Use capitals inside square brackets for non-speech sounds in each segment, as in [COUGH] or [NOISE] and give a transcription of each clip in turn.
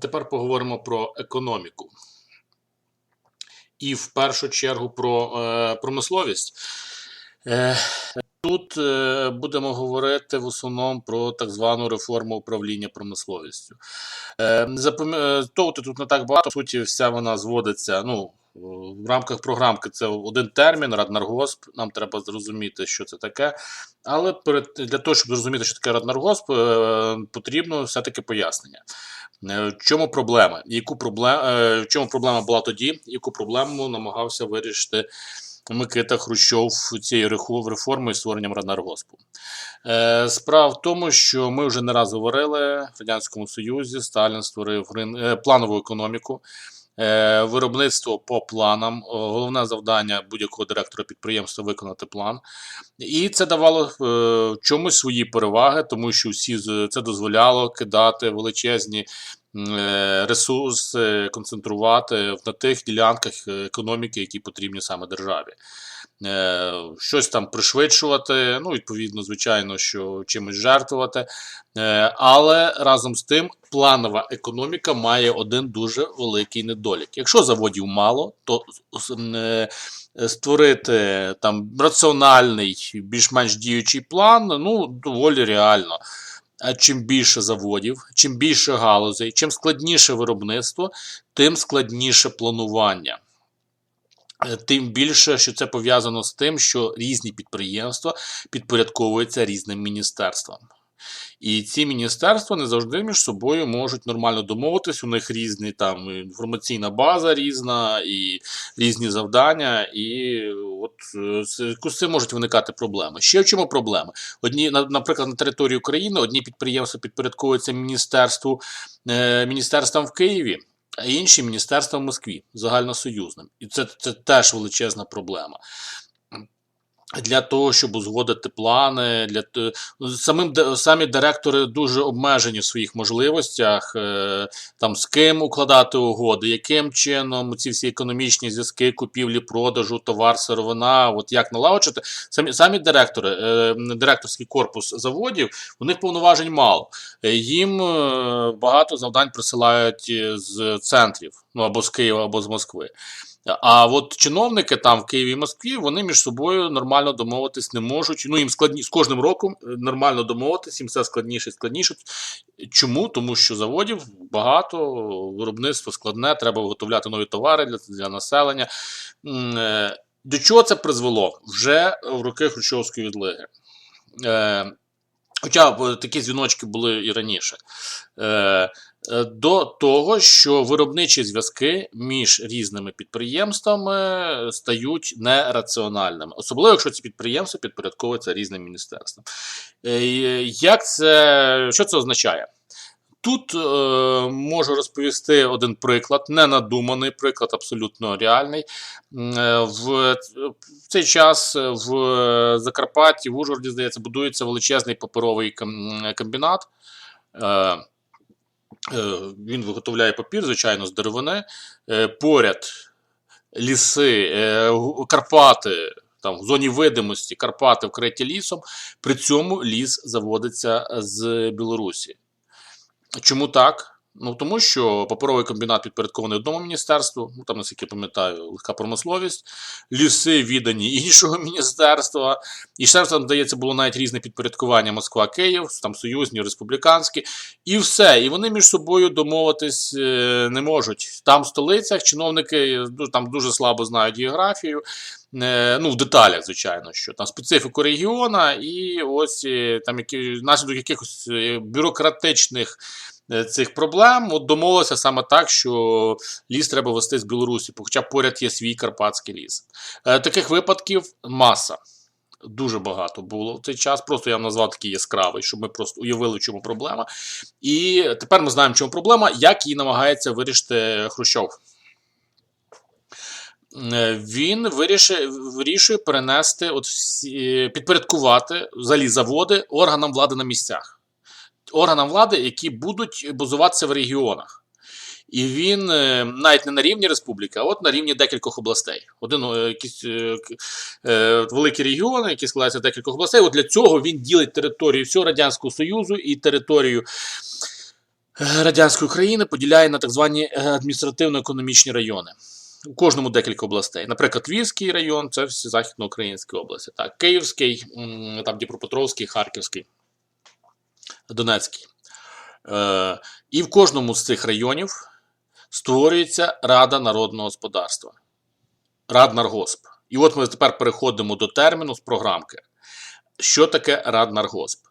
Тепер поговоримо про економіку. І в першу чергу про е, промисловість. Е, тут е, будемо говорити в основному про так звану реформу управління промисловістю. Е, запом... того тут не так багато, в суті, вся вона зводиться. Ну, в рамках програмки це один термін, Раднаргосп. Нам треба зрозуміти, що це таке. Але для того, щоб зрозуміти, що таке Раднаргосп, е, потрібно все-таки пояснення. Е, В чому проблема? Яку проблем... е, В чому проблема була тоді? Яку проблему намагався вирішити Микита Хрущов цією реформою і створенням Раднаргоспу? Справа в тому, що ми вже не раз говорили в Радянському Союзі, Сталін створив планову економіку. Е, Виробництво по планам. Головне завдання будь-якого директора підприємства виконати план. І це давало е, в чомусь свої переваги, тому що всі це дозволяло кидати величезні е, ресурси, концентрувати на тих ділянках е, економіки, які потрібні саме державі. Е, Щось там пришвидшувати, ну, відповідно, звичайно, що чимось жертвувати. Е, Але разом з тим, планова економіка має один дуже великий недолік. Якщо заводів мало, то е, створити там раціональний, більш-менш діючий план, ну, доволі реально. А чим більше заводів, чим більше галузей, чим складніше виробництво, тим складніше планування. Е, Тим більше, що це пов'язано з тим, що різні підприємства підпорядковуються різним міністерствам. І ці міністерства не завжди між собою можуть нормально домовитись. У них різні там інформаційна база різна, і різні завдання, і от е, з цим можуть виникати проблеми. Ще в чому проблеми? Одні, наприклад, на території України одні підприємства підпорядковуються міністерству, е, міністерствам в Києві. А інші міністерства в Москві загальносоюзним. І це, це теж величезна проблема. Для того, щоб узгодити плани, для самим де- самі директори дуже обмежені в своїх можливостях, е, там з ким укладати угоди, яким чином ці всі економічні зв'язки, купівлі, продажу, товар, сировина, от як налагоджити. Самі самі директори, е, директорський корпус заводів, у них повноважень мало. Е, Їм багато завдань присилають з центрів, ну або з Києва, або з Москви. А от чиновники там в Києві і Москві вони між собою нормально домовитись не можуть. Ну їм складні з кожним роком е, нормально домовитись, їм все складніше і складніше. Чому? Тому що заводів багато, виробництво складне, треба виготовляти нові товари для, для населення. Е, До чого це призвело вже в роки Хрущовської відлиги? Е, Хоча такі дзвіночки були і раніше. До того, що виробничі зв'язки між різними підприємствами стають нераціональними, особливо якщо ці підприємства підпорядковуються різним міністерствам. Е, Як це, що це означає? Тут е, можу розповісти один приклад, ненадуманий приклад, абсолютно реальний. Е, В, цей час в Закарпатті, в Ужгороді, здається, будується величезний паперовий ком- комбінат. Е, е, він виготовляє папір, звичайно, з деревини. Е, поряд ліси, е, Карпати. Там в зоні видимості Карпати вкриті лісом, при цьому ліс заводиться з Білорусі. Чому так? Ну тому що паперовий комбінат підпорядкований одному міністерству, ну там, наскільки пам'ятаю, легка промисловість, ліси віддані [LAUGHS] іншого міністерства. І ще там, здається, було навіть різне підпорядкування Москва, Київ, там союзні, республіканські, і все. І вони між собою домовитись е, не можуть. Там в столицях чиновники ну, там дуже слабо знають географію. Е, Ну, в деталях, звичайно, що там специфіку регіона, і ось е, там які наслідок якихось бюрократичних цих проблем от домовилися саме так, що ліс треба вести з Білорусі, хоча поряд є свій карпатський ліс. Е, Таких випадків маса. Дуже багато було в цей час. Просто я вам назвав такий яскравий, щоб ми просто уявили, в чому проблема. І тепер ми знаємо, в чому проблема, як її намагається вирішити Хрущов. Е, Він вирішує, вирішує перенести, от всі, підпорядкувати взагалі заводи органам влади на місцях. Органам влади, які будуть базуватися в регіонах. І він е, навіть не на рівні республіки, а от на рівні декількох областей. Один е, якісь е, е, великі регіони, які складаються з декількох областей. От для цього він ділить територію всього Радянського Союзу і територію е, радянської України поділяє на так звані адміністративно-економічні райони. У кожному декілька областей. Наприклад, Львівський район це всі західноукраїнські області. Так, Київський, там Дніпропетровський, Харківський, Донецький. Е, і в кожному з цих районів створюється Рада народного господарства. Раднаргосп. І от ми тепер переходимо до терміну з програмки. Що таке Раднаргосп?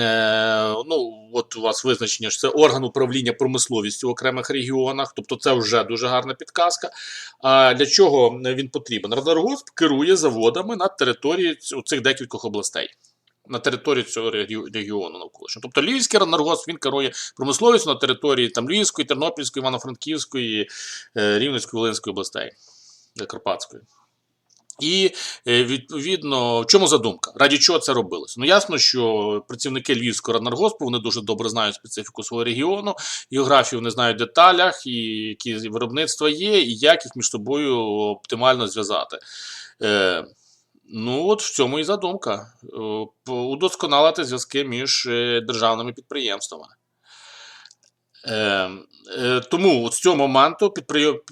Е, ну, от у вас визначення, що це орган управління промисловістю в окремих регіонах, тобто це вже дуже гарна підказка. А для чого він потрібен? Раднаргосп керує заводами на території цих декількох областей. На території цього регіону навколишнього. Тобто Львівський Раднаргосп він керує промисловістю на території там, Львівської, Тернопільської, Івано-Франківської, е, Рівненської, Волинської областей, е, Карпатської. І е, відповідно, в чому задумка? Раді чого це робилось? Ну ясно, що працівники Львівського раднаргоспу вони дуже добре знають специфіку свого регіону, географію вони знають в деталях, і які виробництва є, і як їх між собою оптимально зв'язати. Ну, от в цьому і задумка. Е, удосконалити зв'язки між е, державними підприємствами. Е, е, тому от з цього моменту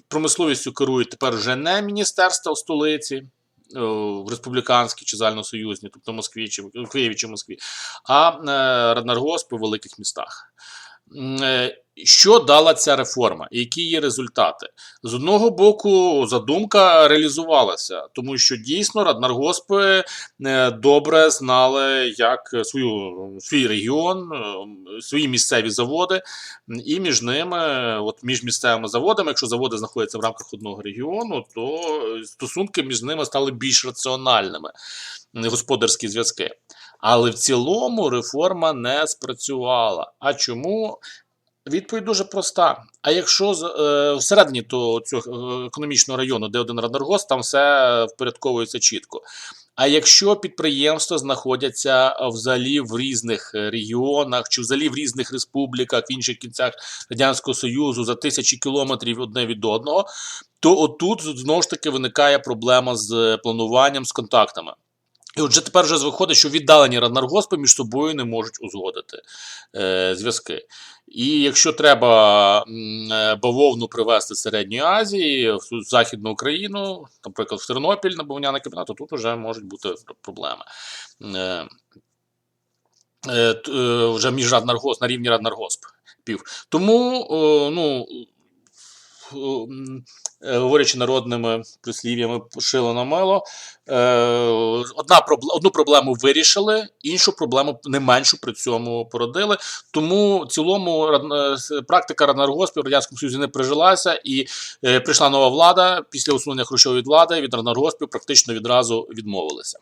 промисловістю керують тепер вже не міністерства в столиці, е, в республіканській чи загальносоюзній, тобто в Москві чи в Києві чи Москві, а е, Раднаргоспи в великих містах. Е, Що дала ця реформа? Які її результати? З одного боку, задумка реалізувалася, тому що дійсно раднаргоспи е, добре знали, як свою, свій регіон, е, свої місцеві заводи, і між ними, от між місцевими заводами, якщо заводи знаходяться в рамках одного регіону, то стосунки між ними стали більш раціональними, господарські зв'язки. Але в цілому реформа не спрацювала. А чому? Відповідь дуже проста. А якщо е, всередині того цього е, економічного району, де один радаргос, там все впорядковується чітко. А якщо підприємства знаходяться е, взагалі в різних е, регіонах чи взагалі в різних республіках, в інших кінцях Радянського Союзу за тисячі кілометрів одне від одного, то отут знову ж таки виникає проблема з е, плануванням, з контактами. І от вже тепер вже виходить, що віддалені раднаргоспи між собою не можуть узгодити е, зв'язки. І якщо треба е, бавовну привезти з Середньої Азії в Західну Україну, наприклад, в Тернопіль на бавовняний комбінат, то тут вже можуть бути проблеми. Е, е, е, вже між Раднаргосп, на рівні Раднаргосп. Тому, ну, говорячи народними прислів'ями шило на мило, е, одна одну проблему вирішили, іншу проблему не меншу при цьому породили. Тому в цілому е, практика Раднаргоспів в Радянському Союзі не прижилася, і е, прийшла нова влада. Після усунення Хрущова від влади від Раднаргоспів практично відразу відмовилися.